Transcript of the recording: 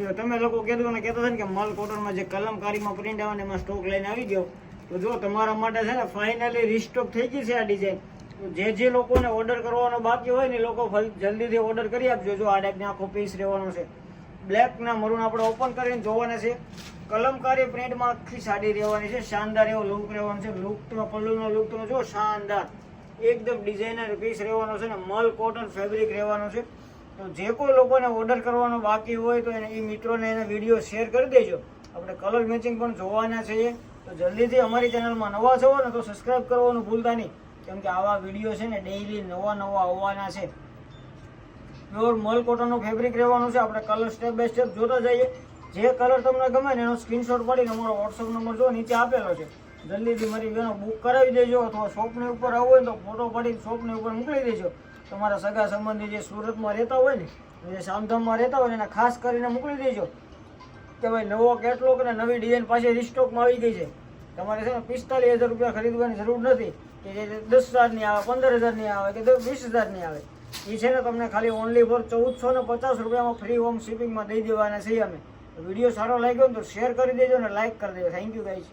તમે લોકો કહેતો ને કહેતા હતા ને કે મલ કોટનમાં જે કલમકારીમાં પ્રિન્ટ આવે એમાં સ્ટોક લઈને આવી ગયો, તો જો તમારા માટે છે ને ફાઇનલી રીસ્ટોક થઈ ગઈ છે આ ડિઝાઇન જે જે લોકોને ઓર્ડર કરવાનો બાકી હોય ને એ લોકો જલ્દીથી ઓર્ડર કરી આપજો. જો આ ટાઈપની આખો પીસ રહેવાનો છે. બ્લેકના મરૂન આપણે ઓપન કરીને જોવાના છે. કલમકારી પ્રિન્ટમાં આખી સાડી રહેવાની છે, શાનદાર એવો લુક રહેવાનો છે. લુક તો પલ્લુનો લુક તો જો શાનદાર. એકદમ ડિઝાઇનર પીસ રહેવાનો છે ને મલ કોટન ફેબ્રિક રહેવાનો છે. તો જે કોઈ લોકોને ઓર્ડર કરવાનો બાકી હોય તો એને એ મિત્રોને એને વીડિયો શેર કરી દેજો. આપણે કલર મેચિંગ પણ જોવાના છીએ. તો જલ્દીથી અમારી ચેનલમાં નવા છો ને તો સબસ્ક્રાઇબ કરવાનું ભૂલતા નહીં. કેમ કે આવા વીડિયો છે ને ડેઈલી નવા નવા આવવાના છે. પ્યોર મલ કોટનનું ફેબ્રિક રહેવાનું છે. આપણે કલર સ્ટેપ બાય સ્ટેપ જોતા જઈએ. જે કલર તમને ગમે ને એનો સ્ક્રીનશોટ પાડીને અમારો વોટ્સઅપ નંબર જો નીચે આપેલો છે. જલ્દીથી મારી બેનો બુક કરાવી દેજો અથવા શોપની ઉપર આવો હોય તો ફોટો પાડીને શોપની ઉપર મોકલી દેજો. તમારા સગા સંબંધી જે સુરતમાં રહેતા હોય ને, જે સામધામમાં રહેતા હોય ને, એને ખાસ કરીને મોકલી દેજો. કે ભાઈ નવો કેટલોક ને નવી ડિઝાઇન પાસે રિસ્ટોકમાં આવી ગઈ છે. તમારે છે ને પિસ્તાલીસ હજાર રૂપિયા ખરીદવાની જરૂર નથી. કે જે દસ હજારની આવે, પંદર હજારની આવે કે વીસ હજારની આવે. એ છે ને તમને ખાલી ઓનલી ફોર ચૌદસો ને પચાસ રૂપિયામાં ફ્રી હોમ શિપિંગમાં દઈ દેવાના છીએ અમે. વીડિયો સારો લાગ્યો ને તો શેર કરી દેજો ને લાઇક કરી દેજો. Thank you guys